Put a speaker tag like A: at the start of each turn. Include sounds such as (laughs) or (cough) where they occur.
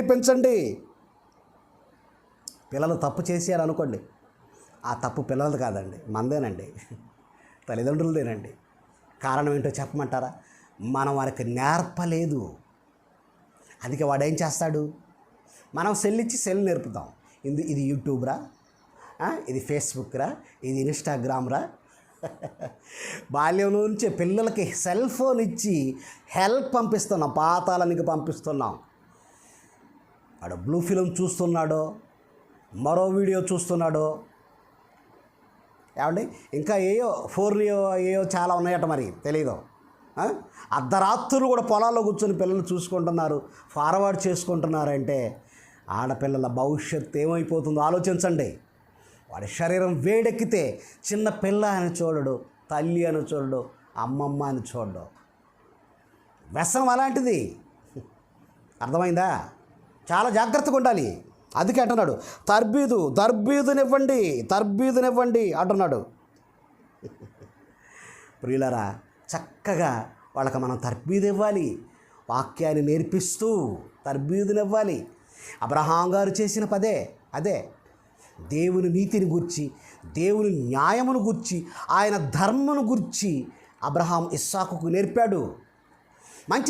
A: పెంచండి. పిల్లలు తప్పు చేశారు అనుకోండి. ఆ తప్పు పిల్లలది కాదండి మందేనండి. (laughs) తల్లిదండ్రులదేనండి. కారణం ఏంటో చెప్పమంటారా? మనం వారికి నేర్పలేదు. అందుకే వాడు ఏం చేస్తాడు? మనం సెల్ ఇచ్చి సెల్ నేర్పుతాం. ఇది ఇది యూట్యూబ్ రా ఇది ఫేస్బుక్ రా ఇది ఇన్స్టాగ్రామ్ రా. (laughs) బాల్యం నుంచి పిల్లలకి సెల్ ఫోన్ ఇచ్చి హెల్ప్ పంపిస్తున్నాం పాతాలనికి పంపిస్తున్నాం. వాడు బ్లూ ఫిలిం చూస్తున్నాడో మరో వీడియో చూస్తున్నాడో. ఏమండి? ఇంకా ఏయో ఫోర్నియో ఏయో చాలా ఉన్నాయట మరి తెలీదు. అర్ధరాత్రులు కూడా పొలాల్లో కూర్చొని పిల్లలు చూసుకుంటున్నారు ఫార్వర్డ్ చేసుకుంటున్నారంటే ఆడపిల్లల భవిష్యత్తు ఏమైపోతుందో ఆలోచించండి. వాడి శరీరం వేడెక్కితే చిన్న పిల్ల అని చూడడు తల్లి అని చూడడు అమ్మమ్మ అని చూడడు. వ్యసనం అలాంటిది. అర్థమైందా? చాలా జాగ్రత్తగా ఉండాలి. అందుకే అంటున్నాడు తర్బీదు తర్బీదునివ్వండి తర్బీదునివ్వండి అంటున్నాడు. ప్రియులరా చక్కగా వాళ్ళకి మనం తర్బీదు ఇవ్వాలి వాక్యాన్ని నేర్పిస్తూ తర్బీదునివ్వాలి. అబ్రహాం గారు చేసిన పదే అదే. దేవుని నీతిని గుర్చి దేవుని న్యాయమును గుర్చి ఆయన ధర్మను గుర్చి అబ్రహాం ఇస్సాకుకు నేర్పాడు. మంచి